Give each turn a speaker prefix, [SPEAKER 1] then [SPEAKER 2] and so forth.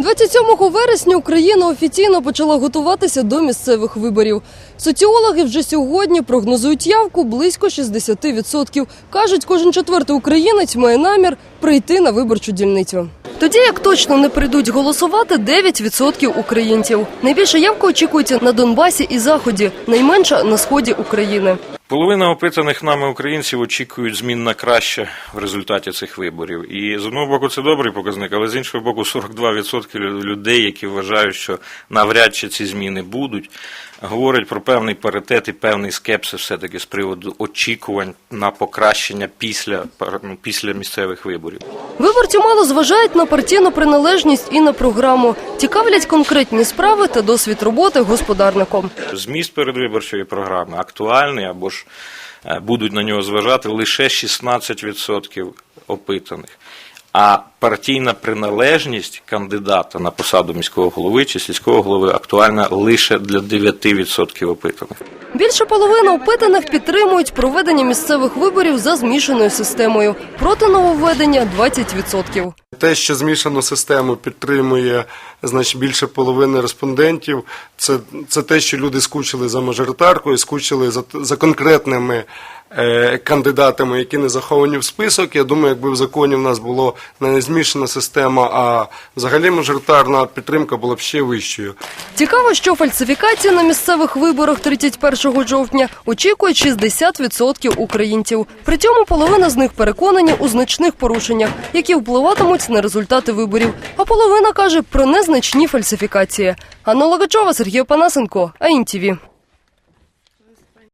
[SPEAKER 1] 27 вересня Україна офіційно почала готуватися до місцевих виборів. Соціологи вже сьогодні прогнозують явку близько 60%. Кажуть, кожен четвертий українець має намір прийти на виборчу дільницю. Тоді як точно не прийдуть голосувати 9% українців. Найбільша явка очікується на Донбасі і Заході, найменша на сході України.
[SPEAKER 2] Половина опитаних нами українців очікують змін на краще в результаті цих виборів. І з одного боку це добрий показник, але з іншого боку 42% лю- людей, які вважають, що навряд чи ці зміни будуть, говорять про певний паритет і певний скепсис все-таки з приводу очікувань на покращення після, ну, після місцевих виборів.
[SPEAKER 1] Виборці мало зважають на партійну приналежність і на програму. Цікавлять конкретні справи та досвід роботи господарником.
[SPEAKER 2] Зміст передвиборчої програми актуальний або ж е, будуть на нього зважати лише 16% опитаних. А партійна приналежність кандидата на посаду міського голови чи сільського голови актуальна лише для 9% опитаних.
[SPEAKER 1] Більше половини опитаних підтримують проведення місцевих виборів за змішаною системою. Проти нововведення 20%.
[SPEAKER 3] Те, що змішану систему підтримує значить, більше половини респондентів, це, це те, що люди скучили за мажоритаркою, скучили за, за конкретними е, кандидатами, які не заховані в список. Я думаю, якби в законі в нас було не змішана система, а взагалі мажоритарна підтримка була б ще вищою.
[SPEAKER 1] Цікаво, що фальсифікації на місцевих виборах 31 жовтня очікують 60% українців. При цьому половина з них переконані у значних порушеннях, які впливатимуть на результати виборів. А половина каже про незначні фальсифікації. Анна Логачова, Сергій Панасенко, АІНТІВІ.